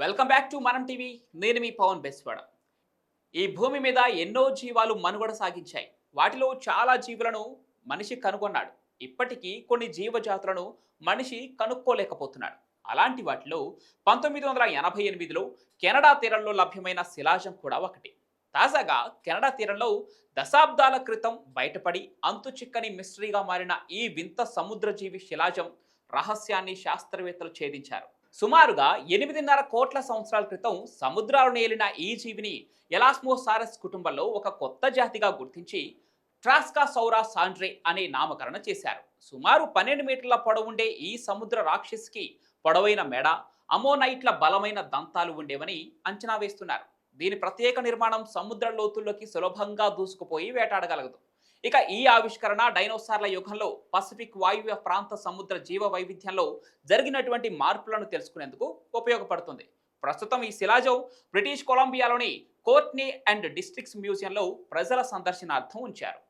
Welcome back to Manam TV నేను మీ పవన్ బెస్వాడ. ఈ భూమి మీద ఎన్నో జీవాలు మనుగడ సాగించాయి. వాటిలో చాలా జీవులను మనిషి కనుగొన్నాడు. ఇప్పటికీ కొన్ని జీవజాతులను మనిషి కనుక్కోలేకపోతున్నాడు. అలాంటి వాటిలో పంతొమ్మిది వందల ఎనభై ఎనిమిదిలో కెనడా తీరంలో లభ్యమైన శిలాజం కూడా ఒకటి. తాజాగా కెనడా తీరంలో దశాబ్దాల క్రితం బయటపడి అంతు చిక్కని మిస్టరీగా మారిన ఈ వింత సముద్రజీవి శిలాజం రహస్యాన్ని శాస్త్రవేత్తలు ఛేదించారు. సుమారుగా ఎనిమిదిన్నర కోట్ల సంవత్సరాల క్రితం సముద్రాలు నేలిన ఈ జీవిని ఎలాస్మోసారస్ కుటుంబంలో ఒక కొత్త జాతిగా గుర్తించి ట్రాస్కా సౌరా సాండ్రే అనే నామకరణ చేశారు. సుమారు పన్నెండు మీటర్ల పొడవుండే ఈ సముద్ర రాక్షసికి పొడవైన మెడ అమోనైట్ల బలమైన దంతాలు ఉండేవని అంచనా వేస్తున్నారు. దీని ప్రత్యేక నిర్మాణం సముద్ర లోతుల్లోకి సులభంగా దూసుకుపోయి వేటాడగలదు. ఇక ఈ ఆవిష్కరణ డైనోసార్ల యుగంలో పసిఫిక్ వాయువ్య ప్రాంత సముద్ర జీవ వైవిధ్యంలో జరిగినటువంటి మార్పులను తెలుసుకునేందుకు ఉపయోగపడుతుంది. ప్రస్తుతం ఈ శిలాజం బ్రిటిష్ కొలంబియాలోని కోర్ట్నీ అండ్ డిస్ట్రిక్ట్స్ మ్యూజియంలో ప్రజల సందర్శనార్థం ఉంచారు.